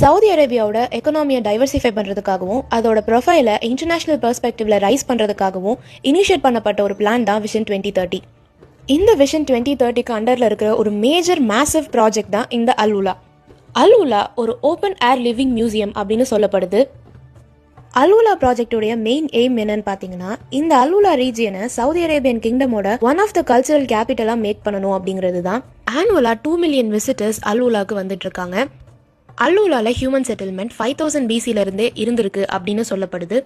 Saudi அரேபியாவோட எக்கனாமியை diversify பண்ணுறதுக்காகவும் அதோட ப்ரொஃபைலை இன்டர்நேஷனல் பெர்ஸ்பெக்டிவ்ல ரைஸ் பண்ணுறதுக்காகவும் இனிஷியேட் பண்ணப்பட்ட ஒரு பிளான் தான் விஷன் டுவெண்ட்டி தேர்ட்டி இந்த விஷன் டுவெண்ட்டி தேர்ட்டிக்கு அண்டரில் இருக்கிற ஒரு மேஜர் மேசிவ் ப்ராஜெக்ட் தான் இந்த அல்உலா அல்உலா ஒரு ஓப்பன் ஏர் லிவிங் மியூசியம் அப்படின்னு சொல்லப்படுது. அல்உலா ப்ராஜெக்டோடைய மெயின் எய்ம் என்னன்னு பார்த்தீங்கன்னா இந்த அல்உலா ரீஜியனை சவுதி அரேபியன் கிங்டமோட ஒன் ஆஃப் த கல்ச்சரல் கேபிட்டலாக மேக் பண்ணணும் அப்படிங்கிறது தான். ஆனுவலாக டூ மில்லியன் விசிட்டர்ஸ் அல்வுலாவுக்கு வந்துட்டு இருக்காங்க. அல்லூலால ஹியூமன் செட்டில்மெண்ட் ஃபைவ் தௌசண்ட் பிசில இருந்திருக்கு அப்படின்னு சொல்லப்படுது.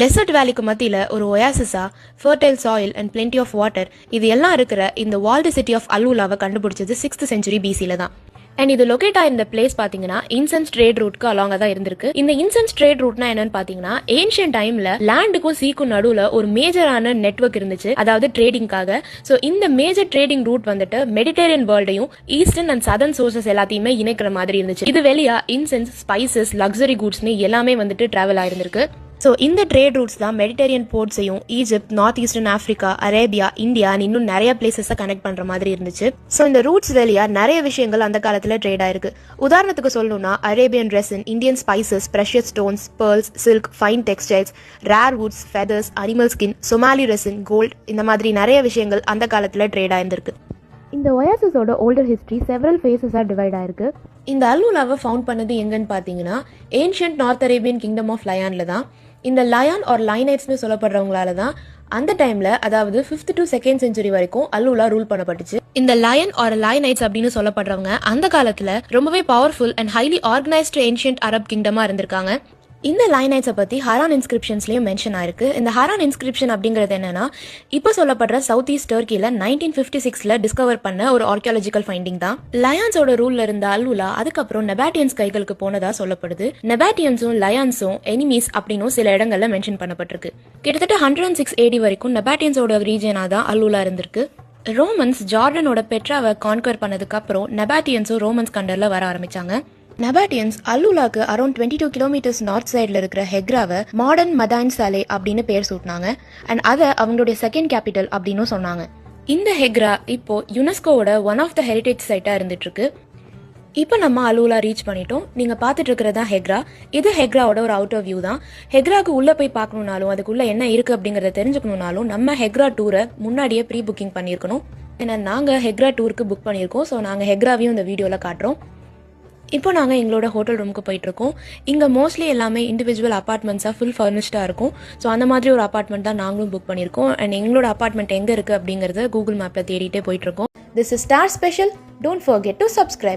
டெசர்ட் வேலிக்கு மத்தியில் ஒரு ஒயாசிஸா fertile soil and plenty of water இது எல்லாம் இருக்கிற இந்த வால்டு சிட்டி ஆஃப் அல்லூலாவை கண்டுபிடிச்சது சிக்ஸ்த் செஞ்சுரி பிசியில் தான். அண்ட் இது லொகேட் ஆயிருந்த பிளேஸ் பார்த்தீங்கன்னா இன்சென்ஸ் ட்ரேட் ரூட்க்கு அலாங்க தான் இருந்திருக்கு. இந்த இன்சென்ஸ் ட்ரேட் ரூட்னா என்னன்னு பார்த்தீங்கன்னா ஏன்ஷியன் டைம்ல லேண்டுக்கும் சீக்கும் நடுவில் ஒரு மேஜரான நெட்வொர்க் இருந்துச்சு. அதாவது ட்ரேடிங்காக ஸோ இந்த மேஜர் ட்ரேடிங் ரூட் வந்துட்டு மெடிடேரியன் வேர்ல்டையும் ஈஸ்டர்ன் அண்ட் சதர்ன் சோர்சஸ் எல்லாத்தையுமே இணைக்கிற மாதிரி இருந்துச்சு. இது வெளியா இன்சென்ஸ் ஸ்பைசஸ் லக்ஸரி கூட்ஸ்னு எல்லாமே வந்துட்டு டிராவல் ஆயிருந்திருக்கு. ஸோ இந்த ட்ரேட் ரூட்ஸ் தான் Mediterranean போர்ட்ஸையும் Egypt north eastern Africa Arabia India இன்னும் நிறைய பிளேசஸை கனெக்ட் பண்ற மாதிரி இருந்துச்சு. ஸோ இந்த ரூட்ஸ் வழியா நிறைய விஷயங்கள் அந்த காலத்தில் ட்ரேட் ஆயிருக்கு. உதாரணத்துக்கு சொல்லணும்னா Arabian resin Indian spices precious stones pearls silk fine textiles rare woods feathers animal skin Somali resin gold இந்த மாதிரி நிறைய விஷயங்கள் அந்த காலத்தில் ட்ரேட் ஆயிருந்திருக்கு. இந்த ஒயாசஸோட ஓல்டர் ஹிஸ்ட்ரி செவரல் ஃபேஸஸாக டிவைட் ஆயிருக்கு. இந்த அல்லூலாவை ஃபவுண்ட் பண்ணது எங்கன்னு பார்த்தீங்கன்னா ancient north Arabian kingdom of லயானில் தான். இந்த லயான் ஆர் லைனைட்ஸ்னு சொல்லப்படுறவங்களால தான் அந்த டைம்ல அதாவது ஃபிஃப்த் டு செகண்ட் செஞ்சுரி வரைக்கும் அல்லூலா ரூல் பண்ணப்பட்டுச்சு. இந்த லயன் ஆர் லைனைட்ஸ் அப்படின்னு சொல்லப்படுறவங்க அந்த காலத்துல ரொம்பவே powerful and highly organised ancient Arab கிங்டமா இருந்திருக்காங்க. இந்த லைனைட்ஸை பற்றி ஹரான் இன்ஸ்கிரிப்ஷன்ஸ்லேயும் மென்ஷன் ஆயிருக்கு. இந்த ஹரான் இன்ஸ்கிரிப்ஷன் அப்படிங்கிறது என்னன்னா இப்போ சொல்லப்படுற சவுத் ஈஸ்ட் டர்க்கியில் நைன்டீன் ஃபிஃப்டி சிக்ஸில் டிஸ்கவர் பண்ண ஒரு ஆர்கியாலஜிக்கல் ஃபைண்டிங் தான். லயான்ஸோட ரூல்ல இருந்த அல்லுலா அதுக்கப்புறம் நெபாட்டியன்ஸ் கைகளுக்கு போனதா சொல்லப்படுது. நெபாட்டியன்ஸும் லயான்ஸும் எனிமீஸ் அப்படின்னும் சில இடங்கள்ல மென்ஷன் பண்ணப்பட்டிருக்கு. கிட்டத்தட்ட ஹண்ட்ரட் அண்ட் சிக்ஸ் ஏடி வரைக்கும் நெபாட்டியன்ஸோட ரீஜனாக தான் அல்லுலா இருந்திருக்கு. ரோமன்ஸ் ஜார்டனோட பெட்ராவை கான்கர் பண்ணதுக்கப்புறம் நெபாட்டியன்ஸும் ரோமன்ஸ் கண்டரில் வர ஆரம்பித்தாங்க Nabataeans அல்லுலாக்கு around twenty two kilometres north சைடில் இருக்கிற ஹெக்ராவை மாடர்ன் மதான் சாலே அப்படின்னு பேர் சூட்டினாங்க. அண்ட் அதை அவங்களுடைய செகண்ட் கேபிட்டல் அப்படின்னும் சொன்னாங்க. இந்த ஹெக்ரா இப்போ யுனெஸ்கோவோட ஒன் ஆஃப் த ஹெரிடேஜ் சைட்டாக இருந்துட்டு இருக்கு இப்போ நம்ம அலூலா ரீச் பண்ணிட்டோம். நீங்கள் பார்த்துட்டு இருக்கிறது தான் ஹெக்ரா. இது ஹெக்ராவோட ஒரு அவுட்டர் வியூ தான். ஹெக்ராக்கு உள்ளே போய் பார்க்கணுனாலும் அதுக்குள்ளே என்ன இருக்குது அப்படிங்கிறத தெரிஞ்சுக்கணுனாலும் நம்ம ஹெக்ரா டூரை முன்னாடியே ப்ரீ புக்கிங் பண்ணியிருக்கணும். ஏன்னா நாங்கள் ஹெக்ரா டூருக்கு புக் பண்ணியிருக்கோம். ஸோ நாங்கள் ஹெக்ராவையும் இந்த வீடியோவில் காட்டுறோம். இப்போ நாங்கள் எங்களோட ஹோட்டல் ரூமுக்கு போயிட்டுருக்கோம். இங்கே மோஸ்ட்லி எல்லாமே இண்டிவிஜுவல் அப்பார்ட்மெண்ட்ஸாக ஃபுல் ஃபர்னிஷ்டாக இருக்கும். ஸோ அந்த மாதிரி ஒரு அப்பார்ட்மெண்ட் தான் நாங்களும் புக் பண்ணியிருக்கோம். அண்ட் எங்களோட அப்பார்ட்மெண்ட் எங்கே இருக்குது அப்படிங்கிறத கூகுள் மேப்பில் தேடிட்டே போயிட்டுருக்கோம். This is star special don't forget to subscribe